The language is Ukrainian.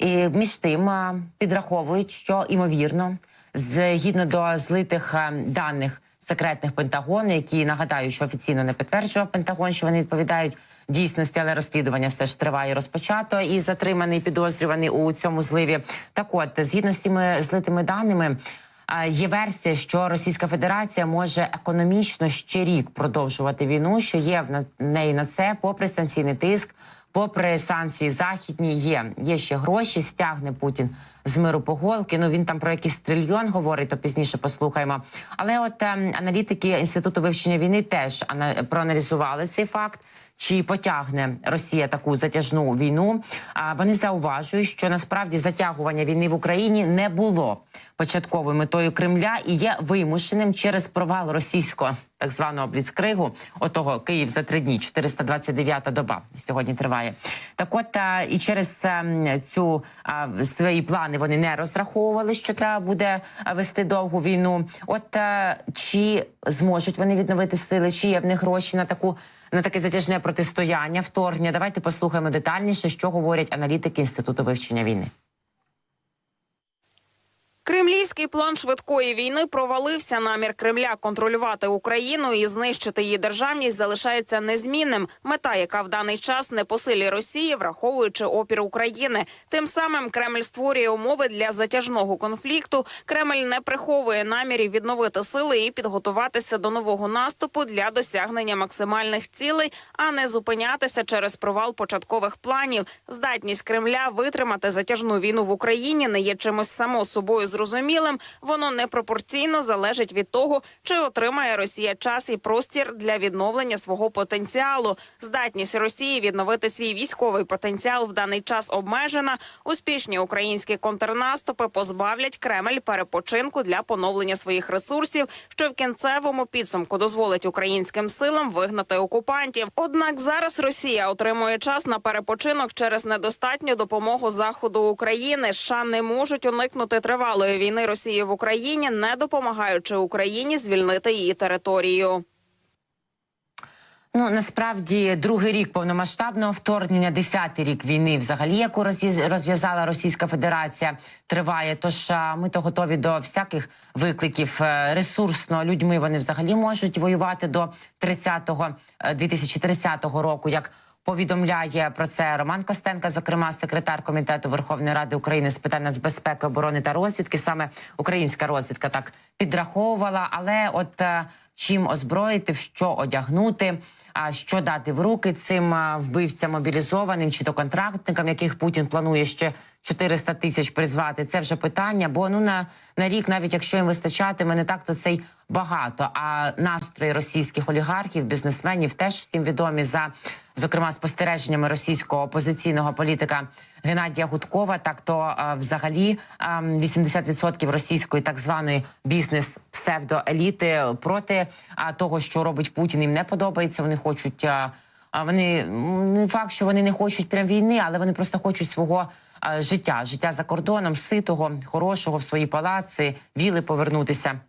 І між тим підраховують, що імовірно, згідно до злитих даних секретних Пентагону, які нагадаю, що офіційно не підтверджував Пентагон, що вони відповідають дійсності, але розслідування все ж триває розпочато і затриманий підозрюваний у цьому зливі. Так, от згідно з цими злитими даними. Є версія, що Російська Федерація може економічно ще рік продовжувати війну, що є в неї на це, попри санкційний тиск, попри санкції західні, є є ще гроші, стягне Путін з миру поголки. Ну він там про якийсь трильйон говорить, то пізніше послухаємо. Але от е, аналітики інституту вивчення війни теж ана- проаналізували цей факт. Чи потягне Росія таку затяжну війну? А вони зауважують, що насправді затягування війни в Україні не було початковою метою Кремля і є вимушеним через провал російського так званого бліцкригу, отого Київ за три дні, 429-та доба сьогодні триває. Так, от і через ем, цю свої плани вони не розраховували, що треба буде вести довгу війну. От а, чи зможуть вони відновити сили, чи є в них гроші на таку на таке затяжне протистояння, вторгнення? Давайте послухаємо детальніше, що говорять аналітики інституту вивчення війни. Кремлівський план швидкої війни провалився. Намір Кремля контролювати Україну і знищити її державність залишається незмінним. Мета, яка в даний час не по силі Росії, враховуючи опір України. Тим самим Кремль створює умови для затяжного конфлікту. Кремль не приховує намірів відновити сили і підготуватися до нового наступу для досягнення максимальних цілей, а не зупинятися через провал початкових планів. Здатність Кремля витримати затяжну війну в Україні не є чимось само собою зрозумілим. Воно непропорційно залежить від того, чи отримає Росія час і простір для відновлення свого потенціалу. Здатність Росії відновити свій військовий потенціал в даний час обмежена. Успішні українські контрнаступи позбавлять Кремль перепочинку для поновлення своїх ресурсів, що в кінцевому підсумку дозволить українським силам вигнати окупантів. Однак зараз Росія отримує час на перепочинок через недостатню допомогу заходу України. США не можуть уникнути тривалої війни Росії в Україні, не допомагаючи Україні звільнити її територію. Ну насправді другий рік повномасштабного вторгнення, десятий рік війни, взагалі, яку розв'язала Російська Федерація, триває. Тож ми то готові до всяких викликів Е, ресурсно. Людьми вони взагалі можуть воювати до 30-го, е, 2030 року. Як повідомляє про це Роман Костенко, зокрема секретар комітету Верховної Ради України з питань нацбезпеки, оборони та розвідки. Саме українська розвідка так підраховувала. Але от е, чим озброїти, що одягнути. А що дати в руки цим вбивцям мобілізованим чи то контрактникам, яких Путін планує ще 400 тисяч призвати? Це вже питання. Бо ну на, на рік, навіть якщо їм вистачатиме, не так то це й багато. А настрої російських олігархів, бізнесменів теж всім відомі за зокрема спостереженнями російського опозиційного політика Геннадія Гудкова. Так то а, взагалі а, 80% російської так званої бізнес псевдоеліти проти того, що робить Путін, їм не подобається. Вони хочуть. А вони не факт, що вони не хочуть прям війни, але вони просто хочуть свого життя, життя за кордоном, ситого, хорошого в свої палаци, віли повернутися.